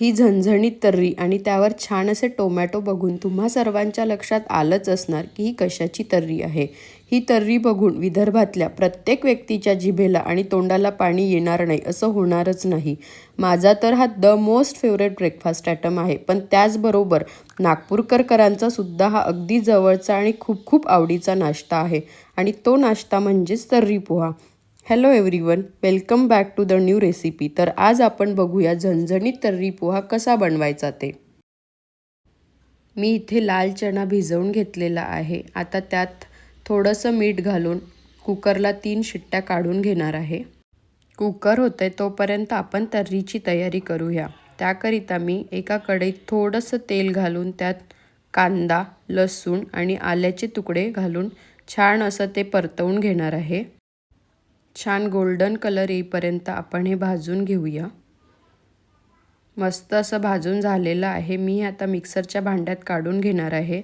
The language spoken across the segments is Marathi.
ही झणझणीत तर्री आणि त्यावर छान असे टोमॅटो बघून तुम्हा सर्वांच्या लक्षात आलंच असणार की ही कशाची तर्री आहे. ही तर्री बघून विदर्भातल्या प्रत्येक व्यक्तीच्या जिभेला आणि तोंडाला पाणी येणार नाही असं होणारच नाही. माझा तर हा the most favourite breakfast item आहे पण त्याचबरोबर नागपूरकरकरांचा सुद्धा हा अगदी जवळचा आणि खूप खूप आवडीचा नाश्ता आहे. आणि तो नाश्ता म्हणजेच tarri poha. Hello everyone welcome back to the new recipe तर आज आपण बघूया झणझणीत तर्री पोहा कसा बनवायचा ते. मी इथे लाल चणा भिजवून घेतलेला आहे. आता त्यात थोडंसं मीठ घालून कुकरला तीन शिट्ट्या काढून घेणार आहे. कुकर होते तोपर्यंत आपण तर्रीची तयारी करूया. त्याकरिता मी एका कढईत थोडंसं तेल घालून त्यात कांदा लसूण आणि आल्याचे तुकडे घालून छान असं ते परतवून घेणार आहे. छान गोल्डन कलर येईपर्यंत आपण हे भाजून घेऊया. मस्त असं भाजून झालेलं आहे. मी आता मिक्सरच्या भांड्यात काढून घेणार आहे.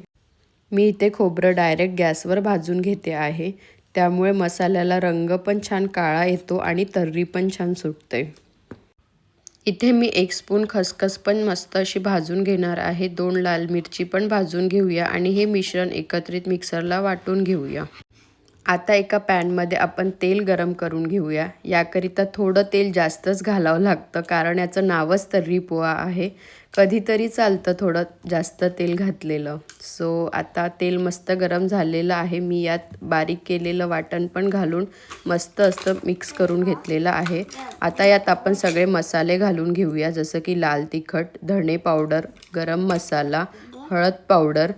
मी इथे खोबरं डायरेक्ट गॅसवर भाजून घेते आहे. त्यामुळे मसाल्याला रंग पण छान काळा येतो आणि तर्री पण छान सुटते. इथे मी एक स्पून खसखस पण मस्त अशी भाजून घेणार आहे. दोन लाल मिरची पण भाजून घेऊया आणि हे मिश्रण एकत्रित मिक्सरला वाटून घेऊया. आता एका पॅनमध्ये आपण तेल गरम करून घेऊया. याकरिता थोडं तेल जास्तच घालावं लागतं कारण याचं नावच तर्री पोहा आहे. कधीतरी चालतं थोडं जास्त तेल घातलेलं. सो आता तेल मस्त गरम झालेलं आहे. मी यात बारीक केलेलं वाटण पण घालून मस्त असं मिक्स करून घेतलेलं आहे. आता यात आपण सगळे मसाले घालून घेऊया जसं की लाल तिखट धणे पावडर गरम मसाला हळद पावडर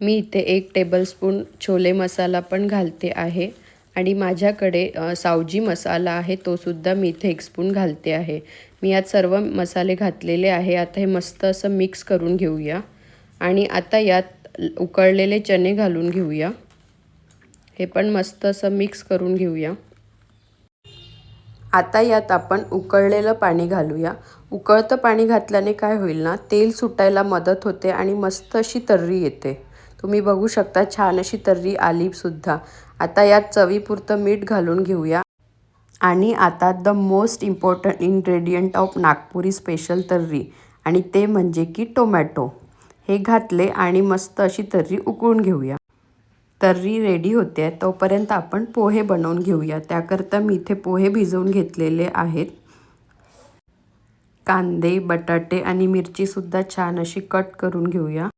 मी इथे एक टेबलस्पून छोले मसाला पण घालते आहे. आणि माझ्याकडे सावजी मसाला आहे तो सुद्धा मी इथे एक स्पून घालते आहे. मी यात सर्व मसाले घातलेले आहे. आता हे मस्त असं मिक्स करून घेऊया. आणि आता यात उकळलेले चणे घालून घेऊया. हे पण मस्त असं मिक्स करून घेऊया. आता यात आपण उकळलेलं पाणी घालूया. उकळतं पाणी घातल्याने काय होईल ना तेल सुटायला मदत होते आणि मस्त अशी तर्री येते. तुम्ही बघू शकता छान अशी तर्री आलीसुद्धा आता यात चवीपुरतं मीठ घालून घेऊया. आणि आता the most important ingredient of Nagpuri special tarri. आणि ते म्हणजे की टोमॅटो हे घातले आणि मस्त अशी तर्री उकळून घेऊया. तर्री रेडी होते तोपर्यंत आपण पोहे बनवून घेऊया. त्याकरता मी इथे पोहे भिजवून घेतलेले आहेत. कांदे बटाटे आणि मिरचीसुद्धा छान अशी कट करून घेऊया.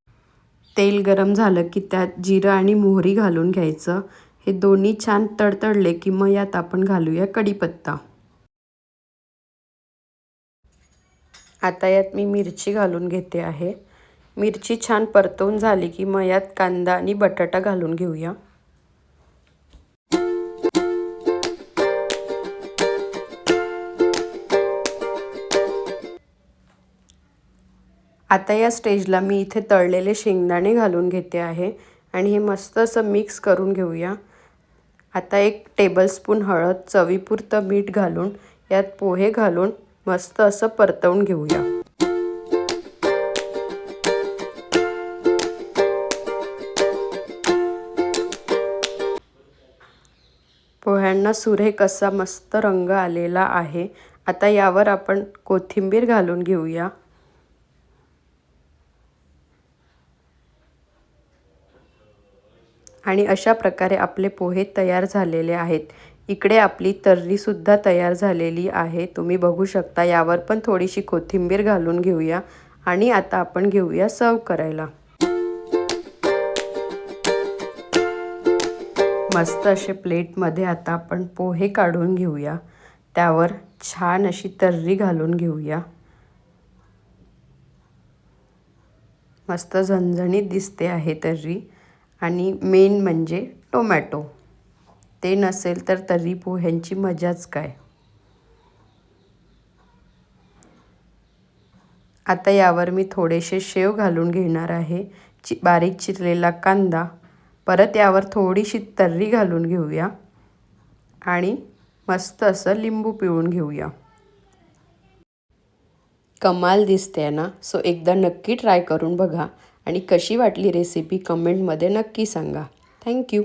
तेल गरम झालं की त्यात जिरं आणि मोहरी घालून घ्यायचं. हे दोन्ही छान तडतडले की मग यात आपण घालूया कढीपत्ता. आता यात मी मिरची घालून घेते आहे. मिरची छान परतवून झाली की मग यात कांदा आणि बटाटा घालून घेऊया. आता या स्टेजला मी इथे तळलेले शेंगदाणे घालून घेते आहे आणि हे मस्त असं मिक्स करून घेऊया. आता एक टेबलस्पून हळद चवीपुरतं मीठ घालून यात पोहे घालून मस्त असं परतवून घेऊया. पोह्यांना सुरेख असा मस्त रंग आलेला आहे. आता यावर आपण कोथिंबीर घालून घेऊया. आणि अशा प्रकारे आपले पोहे तयार झालेले आहेत. इकडे आपली तर्रीसुद्धा तयार झालेली आहे. तुम्ही बघू शकता यावर पण थोडीशी कोथिंबीर घालून घेऊया आणि आता आपण घेऊया सर्व करायला. मस्त असे प्लेटमध्ये आता आपण पोहे काढून घेऊया. त्यावर छान अशी तर्री घालून घेऊया. मस्त झणझणीत दिसते आहे तर्री. आणि मेन म्हणजे टोमॅटो ते नसेल तर तर्री पोह्यांची मजाच काय. आता यावर मी थोडेसे शेव घालून घेणार आहे. चि बारीक चिरलेला कांदा. परत यावर थोडीशी तर्री घालून घेऊया. आणि मस्त असं लिंबू पिळून घेऊया. कमाल दिसते ना? सो एकदा नक्की ट्राय करून बघा. आणि कशी वाटली रेसिपी कमेंटमध्ये नक्की सांगा. थँक्यू